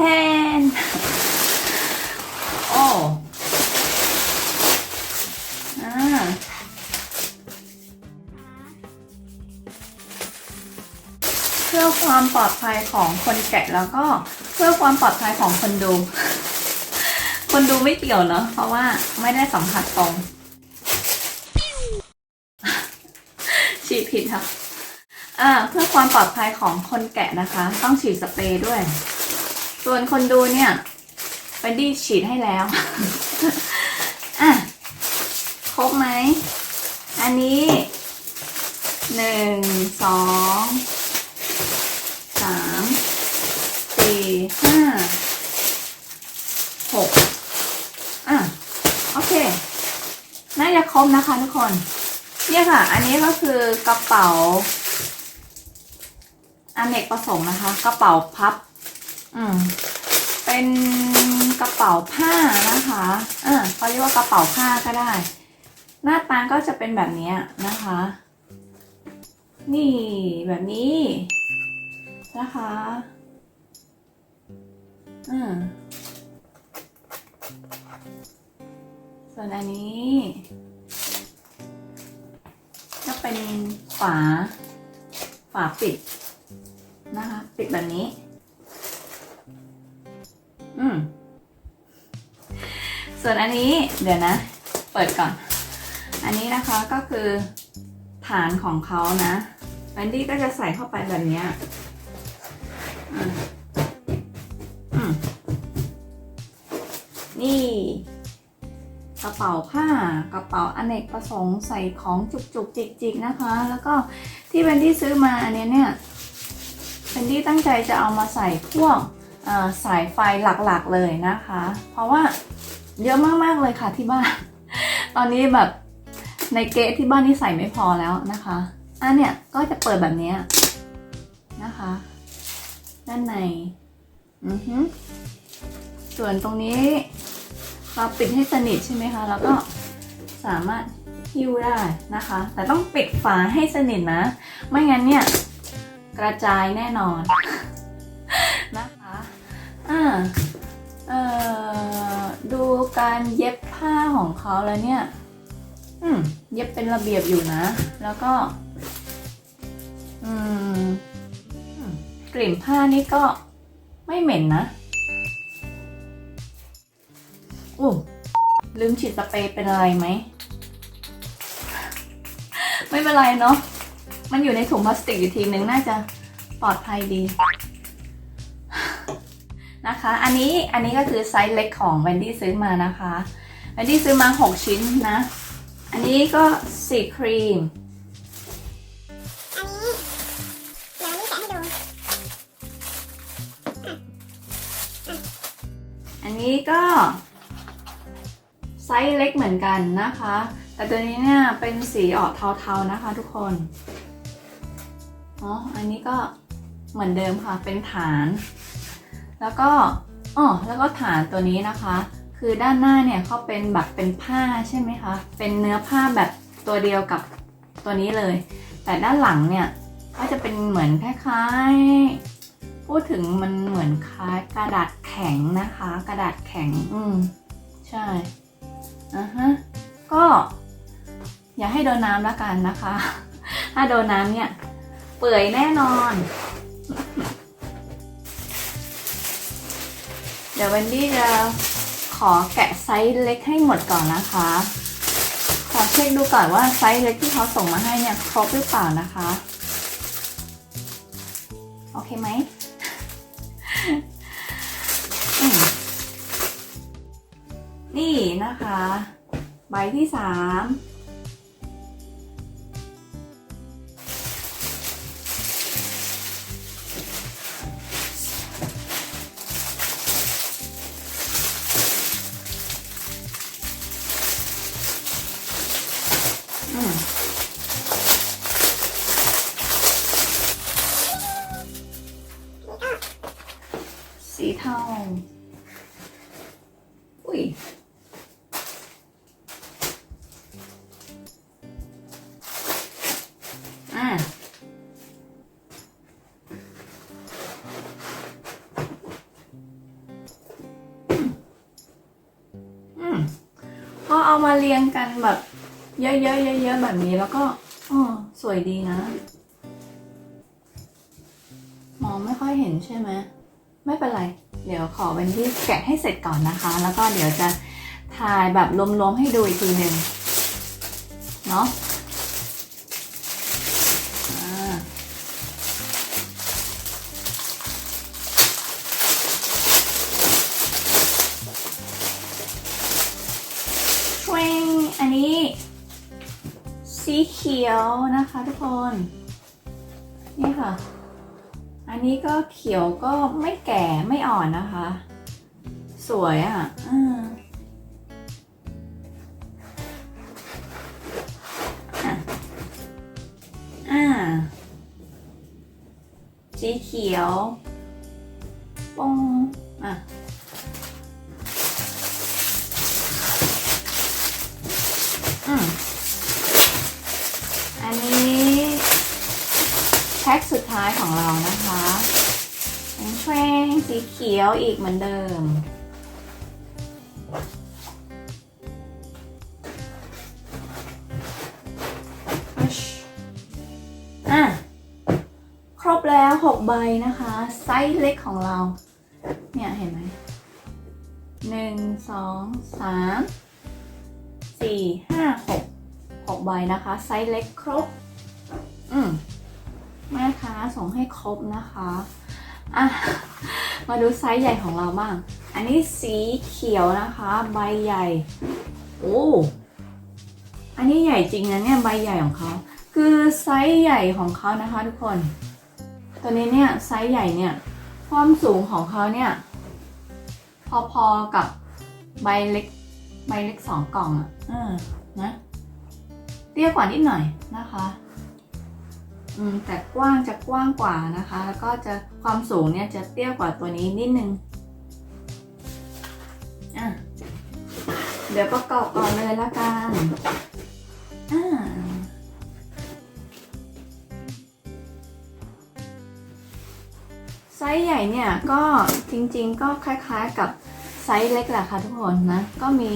แทนโอ้อ่าเพื่อความปลอดภัยของคนแกะแล้วก็เพื่อความปลอดภัยของคนดู คนดูไม่เกี่ยวเนอะเพราะว่าไม่ได้สัมผัสตรงฉีดผิดครับอ่าเพื่อความปลอดภัยของคนแกะนะคะ ต้องฉีดสเปรย์ด้วย ส่วนคนดูเนี่ยเวนดี้ฉีดให้แล้ว อะ ครบไหม อันนี้หนึ่งสองสามสี่ห้าหกอะ โอเค น่าจะครบนะคะทุกคน เนี่ยค่ะ อันนี้ก็คือกระเป๋าอเนกประสงค์นะคะ กระเป๋าพับ อืมเป็นกระเป๋าผ้านะคะเออเขาเรียกว่ากระเป๋าผ้าก็ได้ หน้าตาก็จะเป็นแบบนี้นะคะ นี่แบบนี้นะคะอืมส่วนอันนี้ก็เป็นฝาฝาปิดนะคะ ปิดแบบนี้ อืมส่วนอันนี้เดี๋ยวนะ เปิดก่อน อันนี้นะคะก็คือฐานของเขานะแวนดี้ก็จะใส่เข้าไปแบบนี้อืมนี่ กระเป๋าผ้ากระเป๋าอเนกประสงค์ใส่ของจุกจุกจิกจิกๆนะคะ แล้วก็ที่แวนดี้ซื้อมาอันนี้เนี่ยแวนดี้ตั้งใจจะเอามาใส่พวก สายไฟหลักๆเลยนะคะ เพราะว่าเยอะมากๆเลยค่ะที่บ้าน ตอนนี้แบบในเกะที่บ้านนี่ใส่ไม่พอแล้วนะคะอันเนี้ยก็จะเปิดแบบนี้นะคะ ด้านในอือฮึส่วนตรงนี้เราปิดให้สนิทใช่ไหมคะ แล้วก็สามารถหิ้วได้นะคะ แต่ต้องปิดฝาให้สนิทนะ ไม่งั้นเนี่ยกระจายแน่นอน อ่าเอ่อดูการเย็บผ้าของเขาแล้วเนี่ย อืม เย็บเป็นระเบียบอยู่นะ แล้วก็อืมอืม กลิ่นผ้านี่ก็ไม่เหม็นนะอู้ลืมฉีดสเปรย์เป็นอะไรไหม ไม่เป็นไรเนาะ มันอยู่ในถุงพลาสติกอยู่ทีนึงน่าจะปลอดภัยดี นะคะ อันนี้อันนี้ก็คือไซส์เล็กของแวนดี้ซื้อมานะคะแวนดี้ซื้อมา 6 ชิ้นนะ อันนี้ก็สีครีมอันนี้เดี๋ยวนี่แกให้ดูอันนี้ก็ไซส์เล็กเหมือนกันนะคะ แต่ตัวนี้เนี่ยเป็นสีออกเทาๆนะคะทุกคนอ๋ออันนี้ก็เหมือนเดิมค่ะเป็นฐาน แล้วก็อ๋อแล้วก็ฐานตัวนี้นะคะ คือด้านหน้าเนี่ยเขาเป็นแบบเป็นผ้าใช่ไหมคะ เป็นเนื้อผ้าแบบตัวเดียวกับตัวนี้เลย แต่ด้านหลังเนี่ยก็จะเป็นเหมือนคล้ายๆ พูดถึงมันเหมือนคล้ายกระดาษแข็งนะคะ กระดาษแข็ง อืมใช่อะฮะก็ อย่าให้โดนน้ำแล้วกันนะคะ ถ้าโดนน้ำเนี่ย เปื่อยแน่นอน ดี๋ยววันดี้จะขอแกะไซส์เล็กให้หมดก่อนนะคะ ขอเช็คดูก่อนว่าไซส์เล็กที่เขาส่งมาให้เนี่ยครบหรือเปล่านะคะ โอเคไหมอืมนี่นะคะ ใบที่สาม เทา อุ้ย อะพอเอามาเรียงกันแบบเยอะๆๆแบบนี้แล้วก็อ๋อสวยดีนะ มองไม่ค่อยเห็นใช่ไหม ไม่เป็นไร เดี๋ยวขอเป็นที่แกะให้เสร็จก่อนนะคะ แล้วก็เดี๋ยวจะถ่ายแบบรวมๆให้ดูอีกทีหนึ่งเนาะอ่าทริงอันนี้สีเขียวนะคะทุกคน นี่ค่ะ อันนี้ก็เขียวก็ไม่แก่ไม่อ่อนนะคะ สวยอะอ่าอะอ่าสีเขียวปงอะอืมอันนี้แพ็คสุด ท้ายของเรานะคะเป็นแทรงสีเขียวอีกเหมือนเดิม อะ ครบแล้ว6ใบนะคะ ไซส์เล็กของเรา เนี่ยเห็นไหมหนึ่งสองสามสี่ห้าหกหกใบนะคะ ไซส์เล็กครบ อืม แม่ค้าส่งให้ครบนะคะอะมาดูไซส์ใหญ่ของเราบ้าง อันนี้สีเขียวนะคะ ใบใหญ่ โอ้อันนี้ใหญ่จริงนะเนี่ยใบใหญ่ของเขาคือไซส์ใหญ่ของเขานะคะ ทุกคน ตัวนี้เนี่ยไซส์ใหญ่เนี่ยความสูงของเขาเนี่ย พอๆกับใบเล็กใบเล็กสองกล่องอะอ่านะเตี้ยกว่านิดหน่อยนะคะอืม แต่กว้างจะกว้างกว่านะคะ แล้วก็จะความสูงเนี่ยจะเตี้ยกว่าตัวนี้นิดนึงอะเดี๋ยวประกอบก่อนเลยละกันอ่าไซส์ใหญ่เนี่ยก็จริงๆก็คล้ายๆกับไซส์เล็กแหละค่ะทุกคนนะ ก็มี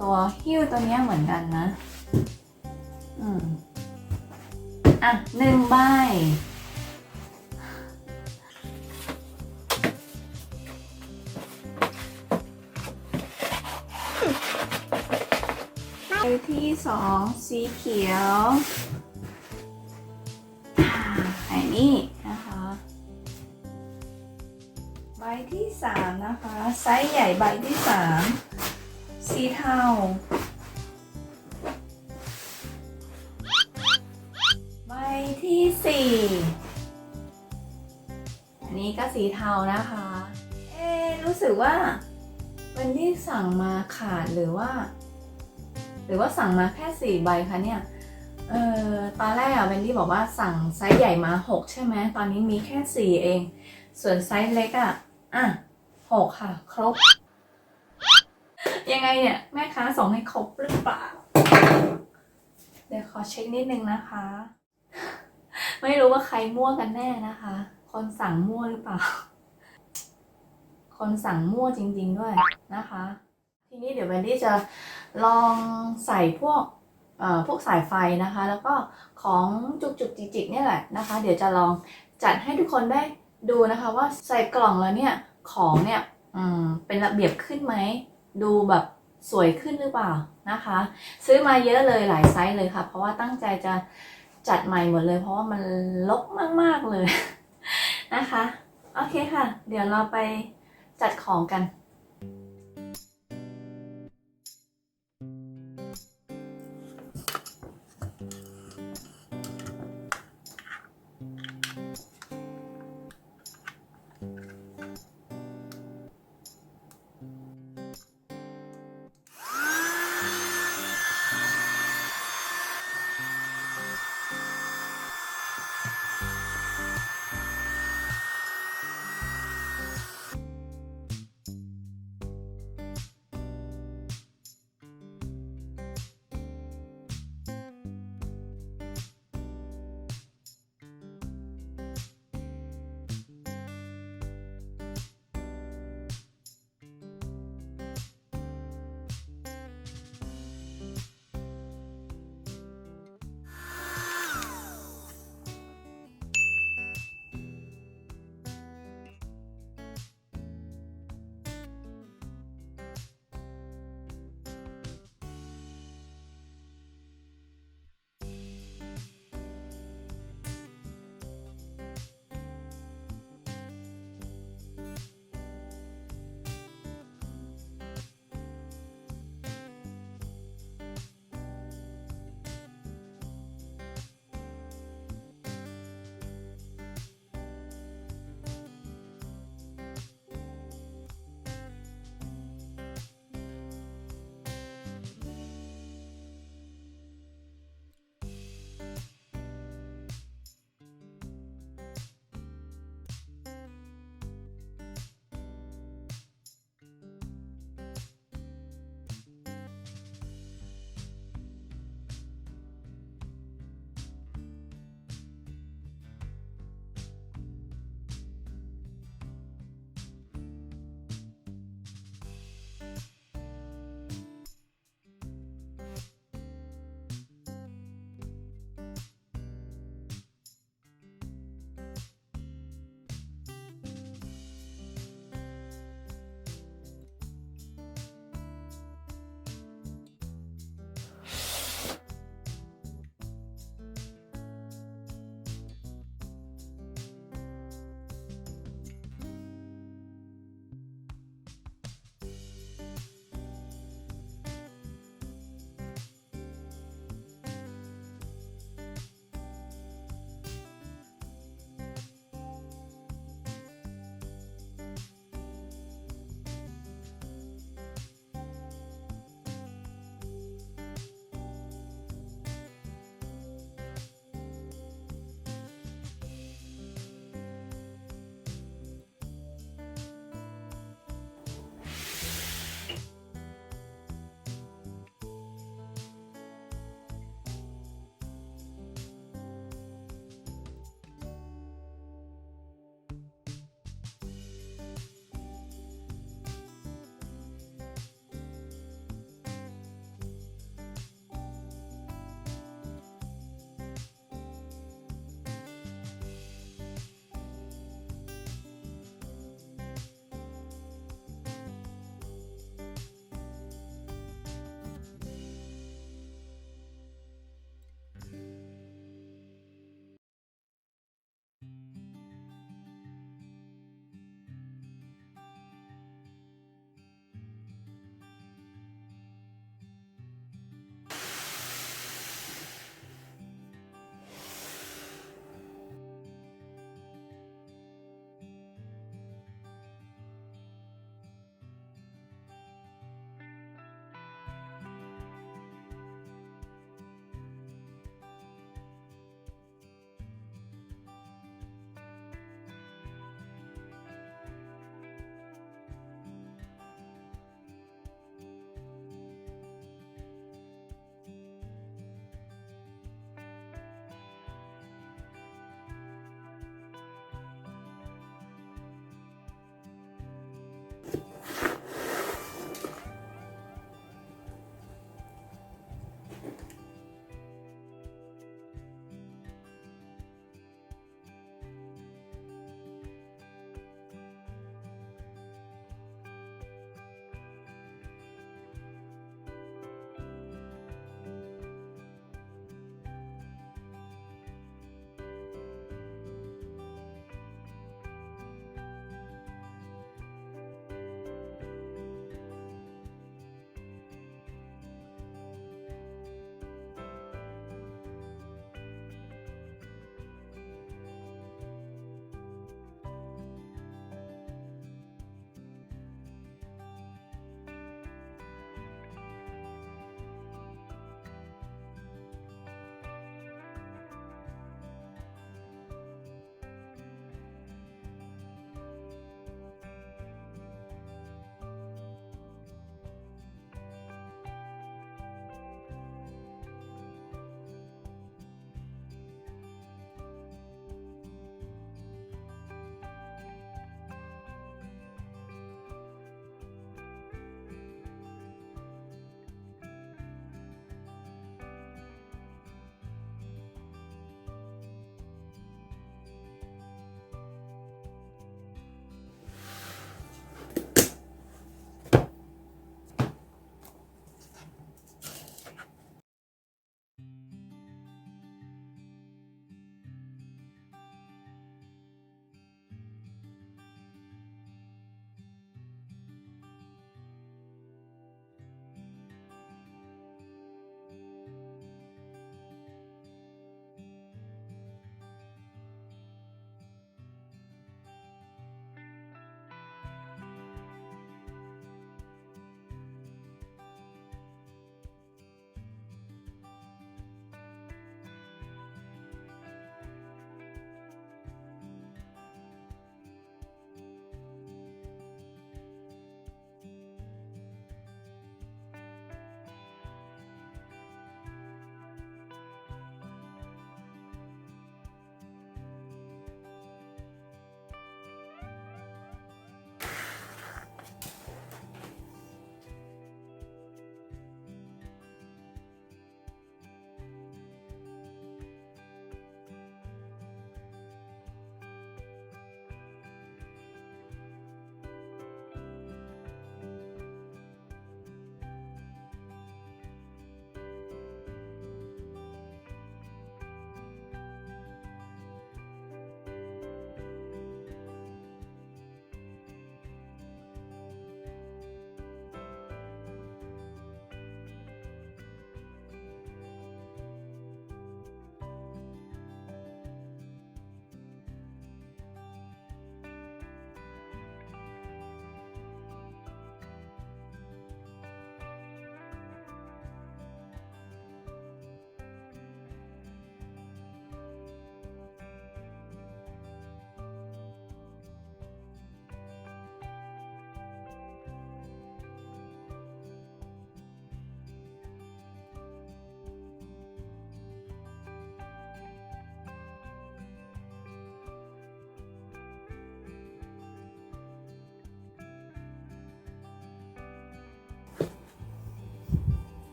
ตัวหิ้วตัวนี้เหมือนกันนะ อะหนึ่งใบใบที่สองสีเขียวอันนี้นะคะใบที่สามนะคะ ไซส์ใหญ่ใบที่สามสีเทา สี่อันนี้ก็สีเทานะคะ เอรู้สึกว่าวันที่สั่งมาขาดหรือว่า หรือว่าสั่งมาแค่สี่ใบคะเนี่ยเออตอนแรกอะเวนดี้บอกว่าสั่งไซส์ใหญ่มาหกใช่ไหมตอนนี้มีแค่สี่เอง ส่วนไซส์เล็กอะอะหกค่ะ ครบ ยังไงเนี่ย แม่ค้าส่งให้ครบหรือเปล่า เดี๋ยวขอเช็คนิดนึงนะคะ ไม่รู้ว่าใครมั่วกันแน่นะคะ คนสั่งมั่วหรือเปล่า คนสั่งมั่วจริง ๆด้วยนะคะ ทีนี้เดี๋ยวแวนดี้จะลองใส่พวกเอ่อพวกสายไฟนะคะ แล้วก็ของจุกจุกจิกจิกๆเนี่ยแหละนะคะ เดี๋ยวจะลองจัดให้ทุกคนได้ดูนะคะว่าใส่กล่องแล้วเนี่ยของเนี่ยอืมเป็นระเบียบขึ้นไหม ดูแบบสวยขึ้นหรือเปล่านะคะ ซื้อมาเยอะเลยหลายไซส์เลยค่ะ เพราะว่าตั้งใจจะ จัดใหม่หมดเลยเพราะว่ามันลกมาก ๆ เลยนะคะ โอเคค่ะ เดี๋ยวเราไปจัดของกัน